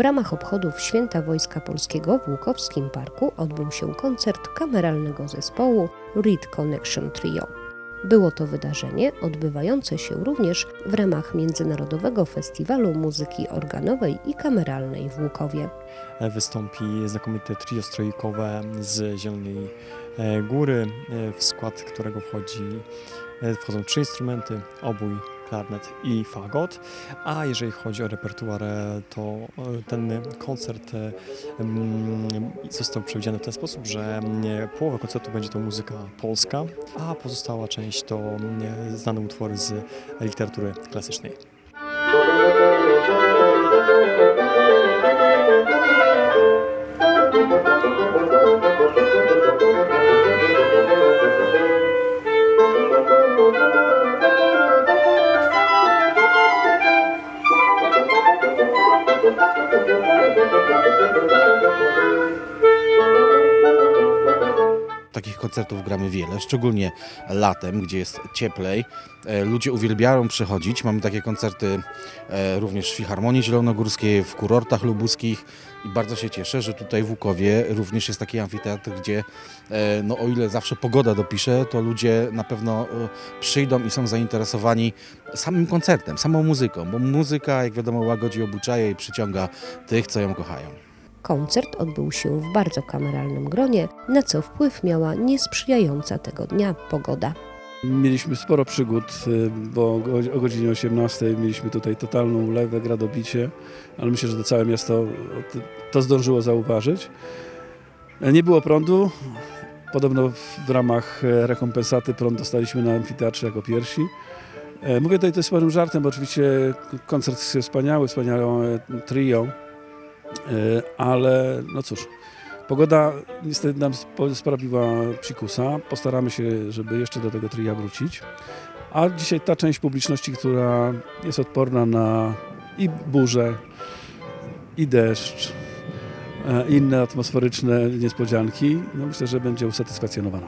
ramach obchodów Święta Wojska Polskiego w Łukowskim Parku odbył się koncert kameralnego zespołu Reed Connection Trio. Było to wydarzenie odbywające się również w ramach Międzynarodowego Festiwalu Muzyki Organowej i Kameralnej w Łukowie. wystąpi znakomite trio strojkowe z Zielonej e, Góry, e, w skład którego wchodzi, e, wchodzą trzy instrumenty, obój, klarnet i fagot. A jeżeli chodzi o repertuar, to e, ten koncert e, mm, został przewidziany w ten sposób, że mm, połowa koncertu będzie to muzyka polska, a pozostała część to mm, znane utwory z literatury klasycznej. Takich koncertów gramy wiele, szczególnie latem, gdzie jest cieplej. E, Ludzie uwielbiają przychodzić. Mamy takie koncerty e, również w Filharmonii Zielonogórskiej, w kurortach lubuskich i bardzo się cieszę, że tutaj w Łukowie również jest taki amfiteatr, gdzie e, no, o ile zawsze pogoda dopisze, to ludzie na pewno przyjdą i są zainteresowani samym koncertem, samą muzyką, bo muzyka, jak wiadomo, łagodzi, obuczaje i przyciąga tych, co ją kochają. Koncert odbył się w bardzo kameralnym gronie, na co wpływ miała niesprzyjająca tego dnia pogoda. Mieliśmy sporo przygód, y, bo o go- o godzinie 18 mieliśmy tutaj totalną ulewę, gradobicie, ale myślę, że to całe miasto to- zdążyło zauważyć. E, Nie było prądu. Podobno w ramach e, rekompensaty prąd dostaliśmy na amfiteatrze jako pierwsi. E, Mówię tutaj to jest sporym żartem, bo oczywiście koncert jest wspaniały, wspaniałe trio, ale no cóż, Pogoda niestety nam sprawiła psikusa. Postaramy się, żeby jeszcze do tego tria wrócić. A dzisiaj ta część publiczności, która jest odporna na i burzę, i deszcz, e, inne atmosferyczne niespodzianki, no myślę, że będzie usatysfakcjonowana.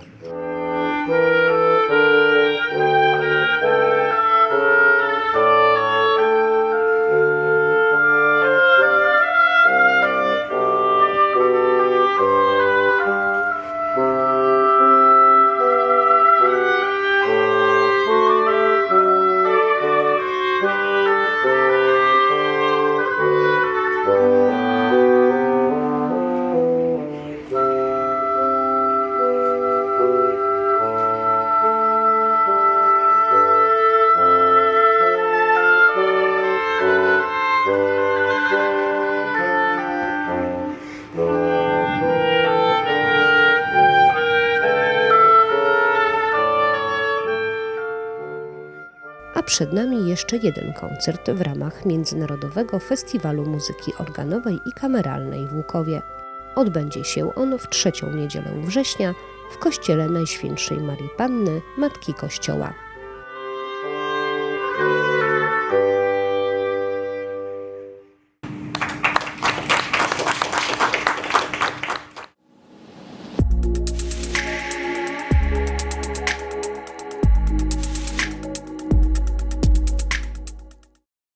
A przed nami jeszcze jeden koncert w ramach Międzynarodowego Festiwalu Muzyki Organowej i Kameralnej w Łukowie. Odbędzie się on w trzecią niedzielę września w Kościele Najświętszej Marii Panny, Matki Kościoła.